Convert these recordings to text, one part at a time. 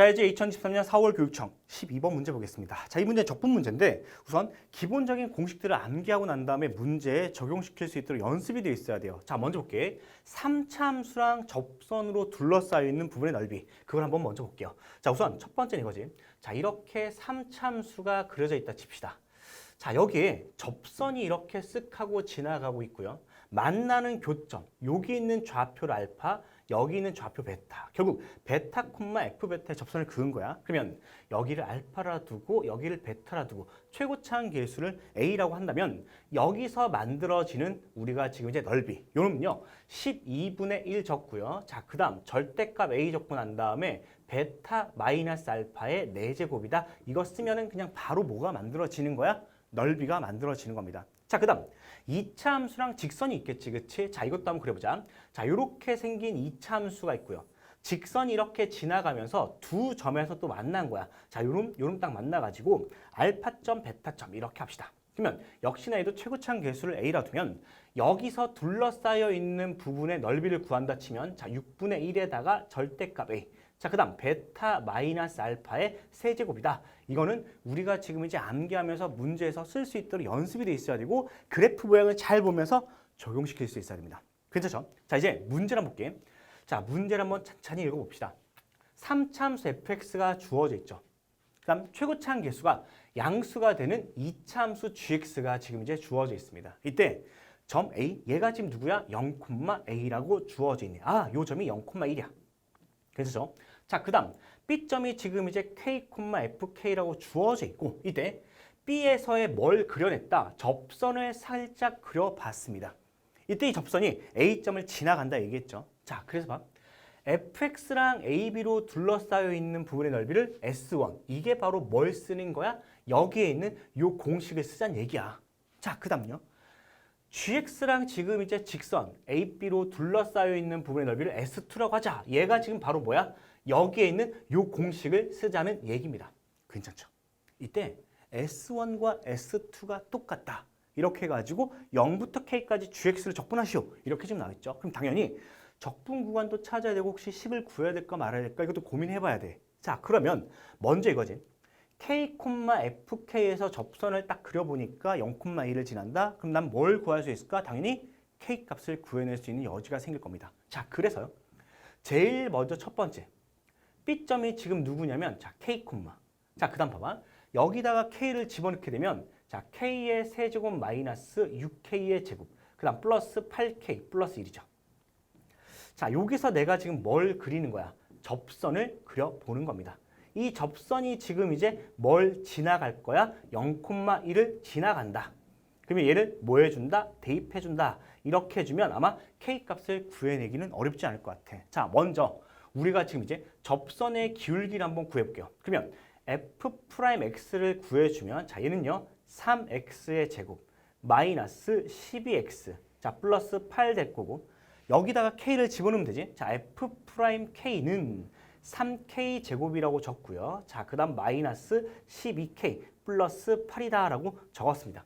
자 이제 2023년 4월 교육청 12번 문제 보겠습니다. 자 이 문제는 적분 문제인데 우선 기본적인 공식들을 암기하고 난 다음에 문제에 적용시킬 수 있도록 연습이 되어 있어야 돼요. 자 먼저 볼게. 3차 함수랑 접선으로 둘러싸여 있는 부분의 넓이 그걸 한번 먼저 볼게요. 자 우선 첫 번째는 이거지. 자 이렇게 3차 함수가 그려져 있다 칩시다. 자 여기에 접선이 이렇게 쓱 하고 지나가고 있고요. 만나는 교점, 여기 있는 좌표를 알파, 여기 있는 좌표 베타. 결국 베타 콤마 F 베타의 접선을 그은 거야. 그러면 여기를 알파라 두고 여기를 베타라 두고 최고차항 계수를 A라고 한다면 여기서 만들어지는 우리가 지금 이제 넓이. 요놈은요. 12분의 1 적고요. 자, 그다음 절대값 A 적고 난 다음에 베타 마이너스 알파의 4제곱이다. 이거 쓰면은 그냥 바로 뭐가 만들어지는 거야? 넓이가 만들어지는 겁니다. 자, 그 다음 2차 함수랑 직선이 있겠지, 그치? 자, 이것도 한번 그려보자. 자, 이렇게 생긴 2차 함수가 있고요. 직선이 이렇게 지나가면서 두 점에서 또 만난 거야. 자, 요럼, 요럼 딱 만나가지고 알파점, 베타점 이렇게 합시다. 그러면 역시나 얘도 최고차항 계수를 A라 두면 여기서 둘러싸여 있는 부분의 넓이를 구한다 치면 자, 6분의 1에다가 절대값 A. 자, 그 다음 베타 마이너스 알파의 세제곱이다. 이거는 우리가 지금 이제 암기하면서 문제에서 쓸 수 있도록 연습이 돼 있어야 되고 그래프 모양을 잘 보면서 적용시킬 수 있어야 됩니다. 괜찮죠? 자, 이제 문제를 한번 볼게. 자, 문제를 한번 찬찬히 읽어봅시다. 3차함수 fx가 주어져 있죠. 그 다음 최고차항 계수가 양수가 되는 2차함수 gx가 지금 이제 주어져 있습니다. 이때 점 A, 얘가 지금 누구야? 0,a라고 주어져 있네. 아, 요 점이 0,1이야. 괜찮죠? 자, 그 다음 B점이 지금 이제 K, FK라고 주어져 있고 이때 B에서의 뭘 그려냈다? 접선을 살짝 그려봤습니다. 이때 이 접선이 A점을 지나간다 얘기했죠. 자, 그래서 봐. fx랑 ab로 둘러싸여 있는 부분의 넓이를 S1. 이게 바로 뭘 쓰는 거야? 여기에 있는 이 공식을 쓰자는 얘기야. 자, 그 다음요. Gx랑 지금 이제 직선 AB로 둘러싸여 있는 부분의 넓이를 S2라고 하자. 얘가 지금 바로 뭐야? 여기에 있는 이 공식을 쓰자는 얘기입니다. 괜찮죠? 이때 S1과 S2가 똑같다. 이렇게 해가지고 0부터 K까지 GX를 적분하시오. 이렇게 지금 나와있죠. 그럼 당연히 적분 구간도 찾아야 되고 혹시 10을 구해야 될까 말아야 될까 이것도 고민해봐야 돼. 자 그러면 먼저 이거지. K, FK에서 접선을 딱 그려보니까 0,1을 지난다? 그럼 난 뭘 구할 수 있을까? 당연히 K 값을 구해낼 수 있는 여지가 생길 겁니다. 자 그래서요. 제일 먼저 첫 번째. B점이 지금 누구냐면 자 K, 자 그 다음 봐봐. 여기다가 K를 집어넣게 되면 자 K의 세제곱 마이너스 6K의 제곱 그 다음 플러스 8K 플러스 1이죠. 자 여기서 내가 지금 뭘 그리는 거야? 접선을 그려보는 겁니다. 이 접선이 지금 이제 뭘 지나갈 거야? 0,1을 지나간다. 그러면 얘를 뭐 해준다? 대입해준다. 이렇게 해주면 아마 K 값을 구해내기는 어렵지 않을 것 같아. 자 먼저 우리가 지금 이제 접선의 기울기를 한번 구해볼게요. 그러면 f'x를 구해주면 자 얘는요 3x의 제곱 마이너스 12x 자 플러스 8 될 거고 여기다가 k를 집어넣으면 되지 자 f'k는 3k 제곱이라고 적고요 자 그 다음 마이너스 12k 플러스 8이다 라고 적었습니다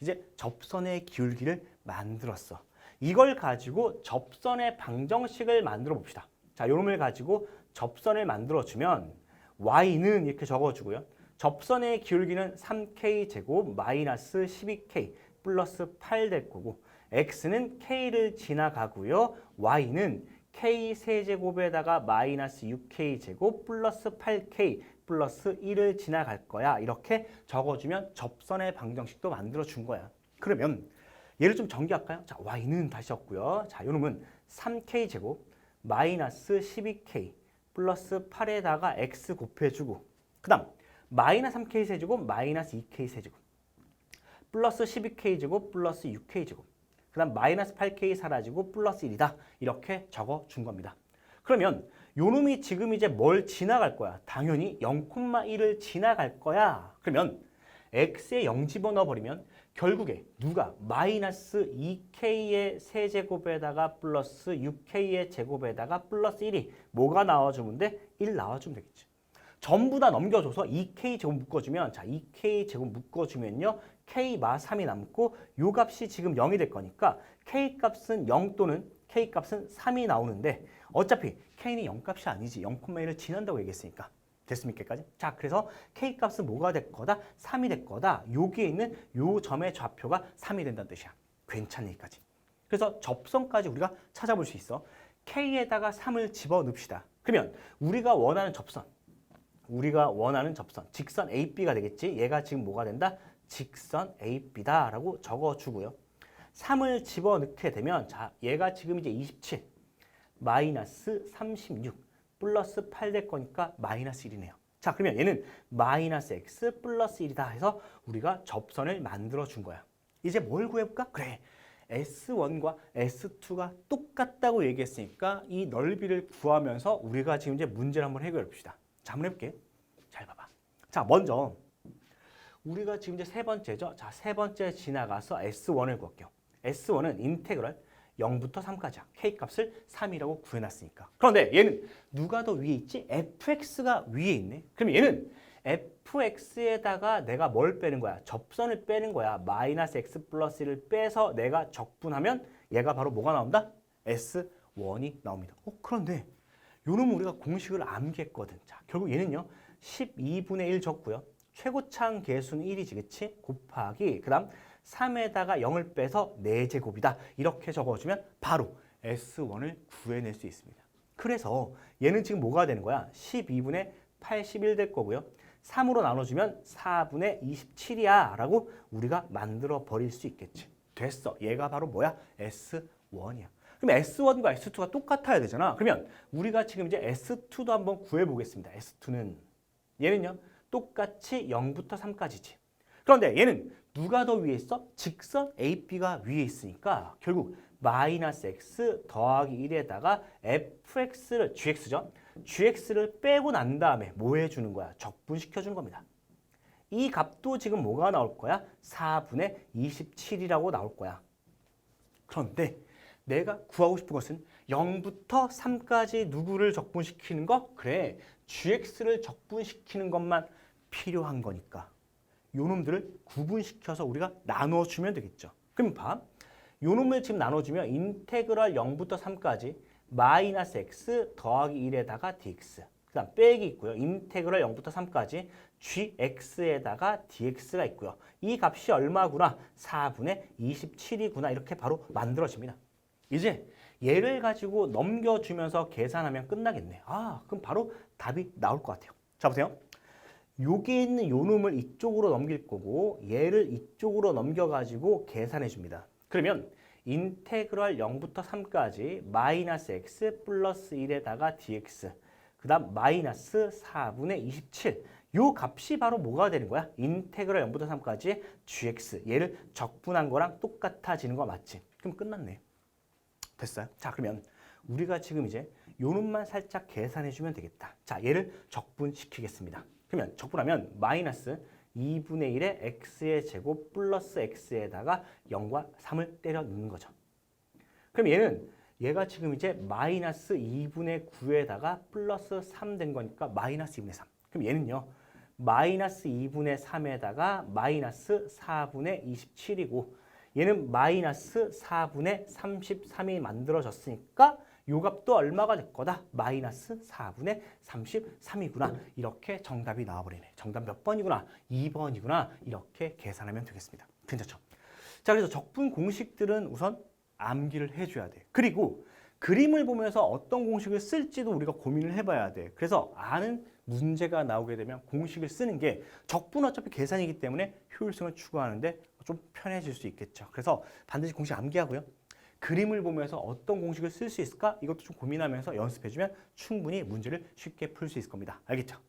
이제 접선의 기울기를 만들었어 이걸 가지고 접선의 방정식을 만들어 봅시다 자 요놈을 가지고 접선을 만들어 주면 y는 이렇게 적어주고요. 접선의 기울기는 3k 제곱 마이너스 12k 플러스 8 될 거고 x는 k를 지나가고요. y는 k 세제곱에다가 마이너스 6k 제곱 플러스 8k 플러스 1을 지나갈 거야. 이렇게 적어주면 접선의 방정식도 만들어준 거야. 그러면 얘를 좀 전개할까요? 자, y는 다시 없고요. 자, 요놈은 3k 제곱 마이너스 12k 플러스 8에다가 x 곱해주고 그 다음 마이너스 3k 세제곱 마이너스 2k 세제곱 플러스 12k 제곱 플러스 6k 제곱 그 다음 마이너스 8k 사라지고 플러스 1이다 이렇게 적어준 겁니다 그러면 요놈이 지금 이제 뭘 지나갈 거야 당연히 0,1을 지나갈 거야 그러면 x에 0 집어넣어버리면 결국에 누가 마이너스 2k의 세제곱에다가 플러스 6k의 제곱에다가 플러스 1이 뭐가 나와주면 돼? 1 나와주면 되겠지. 전부 다 넘겨줘서 2k 제곱 묶어주면 자 2k 제곱 묶어주면요 k 마 3이 남고 요 값이 지금 0이 될 거니까 k 값은 0 또는 k 값은 3이 나오는데 어차피 k는 0 값이 아니지 0,1을 지난다고 얘기했으니까 됐습니까 까지? 자, 그래서 k 값은 뭐가 될 거다? 3이 될 거다. 여기에 있는 요 점의 좌표가 3이 된다는 뜻이야. 괜찮니까지. 그래서 접선까지 우리가 찾아볼 수 있어. k에다가 3을 집어넣읍시다. 그러면 우리가 원하는 접선, 우리가 원하는 접선, 직선 AB가 되겠지. 얘가 지금 뭐가 된다? 직선 AB다라고 적어주고요. 3을 집어넣게 되면 자, 얘가 지금 이제 27 마이너스 36 플러스 8 될 거니까 마이너스 1이네요. 자, 그러면 얘는 마이너스 x 플러스 1이다 해서 우리가 접선을 만들어 준 거야. 이제 뭘 구해볼까? 그래. S1과 S2가 똑같다고 얘기했으니까 이 넓이를 구하면서 우리가 지금 이제 문제를 한번 해결해 봅시다. 자, 한번 해볼게. 잘 봐봐. 자, 먼저 우리가 지금 이제 세 번째죠. 자, 세 번째 지나가서 S1을 구할게요. S1은 인테그럴 0부터 3까지야. K 값을 3이라고 구해놨으니까. 그런데 얘는 누가 더 위에 있지? fx가 위에 있네. 그럼 얘는 fx에다가 내가 뭘 빼는 거야? 접선을 빼는 거야. 마이너스 x 플러스 1을 빼서 내가 적분하면 얘가 바로 뭐가 나온다? S1이 나옵니다. 어, 그런데 요놈 우리가 공식을 암기했거든. 자, 결국 얘는요. 12분의 1 적고요. 최고창 계수는 1이지, 그치? 곱하기, 그 다음 3에다가 0을 빼서 4제곱이다. 이렇게 적어주면 바로 S1을 구해낼 수 있습니다. 그래서 얘는 지금 뭐가 되는 거야? 12분의 81 될 거고요. 3으로 나눠주면 4분의 27이야 라고 우리가 만들어 버릴 수 있겠지. 됐어. 얘가 바로 뭐야? S1이야. 그럼 S1과 S2가 똑같아야 되잖아. 그러면 우리가 지금 이제 S2도 한번 구해보겠습니다. S2는 얘는요. 똑같이 0부터 3까지지. 그런데 얘는 누가 더 위에 있어? 직선 AB가 위에 있으니까 결국 마이너스 x 더하기 1에다가 fx를 gx죠. gx를 빼고 난 다음에 뭐 해주는 거야? 적분시켜 주는 겁니다. 이 값도 지금 뭐가 나올 거야? 4분의 27이라고 나올 거야. 그런데 내가 구하고 싶은 것은 0부터 3까지 누구를 적분시키는 거? 그래, gx를 적분시키는 것만 필요한 거니까. 요 놈들을 구분시켜서 우리가 나눠주면 되겠죠. 그럼 봐. 요 놈을 지금 나눠주면 인테그랄 0부터 3까지 마이너스 x 더하기 1에다가 dx 그 다음 빼기 있고요. 인테그랄 0부터 3까지 gx에다가 dx가 있고요. 이 값이 얼마구나? 4분의 27이구나. 이렇게 바로 만들어집니다. 이제 얘를 가지고 넘겨주면서 계산하면 끝나겠네. 아, 그럼 바로 답이 나올 것 같아요. 자, 보세요. 여기 있는 요 놈을 이쪽으로 넘길 거고 얘를 이쪽으로 넘겨가지고 계산해 줍니다. 그러면 인테그랄 0부터 3까지 마이너스 x 플러스 1에다가 dx 그 다음 마이너스 4분의 27 요 값이 바로 뭐가 되는 거야? 인테그랄 0부터 3까지 gx 얘를 적분한 거랑 똑같아지는 거 맞지? 그럼 끝났네. 됐어요? 자 그러면 우리가 지금 이제 요 놈만 살짝 계산해 주면 되겠다. 자 얘를 적분시키겠습니다. 그러면 적분하면 마이너스 2분의 1의 x의 제곱 플러스 x에다가 0과 3을 때려 넣는 거죠. 그럼 얘는 얘가 지금 이제 마이너스 2분의 9에다가 플러스 3 된 거니까 마이너스 2분의 3. 그럼 얘는요. 마이너스 2분의 3에다가 마이너스 4분의 27이고 얘는 마이너스 4분의 33이 만들어졌으니까 요 값도 얼마가 될 거다? 마이너스 4분의 33이구나. 이렇게 정답이 나와버리네. 정답 몇 번이구나? 2번이구나. 이렇게 계산하면 되겠습니다. 괜찮죠? 자, 그래서 적분 공식들은 우선 암기를 해줘야 돼. 그리고 그림을 보면서 어떤 공식을 쓸지도 우리가 고민을 해봐야 돼. 그래서 아는 문제가 나오게 되면 공식을 쓰는 게 적분 어차피 계산이기 때문에 효율성을 추구하는데 좀 편해질 수 있겠죠. 그래서 반드시 공식 암기하고요. 그림을 보면서 어떤 공식을 쓸 수 있을까? 이것도 좀 고민하면서 연습해주면 충분히 문제를 쉽게 풀 수 있을 겁니다. 알겠죠?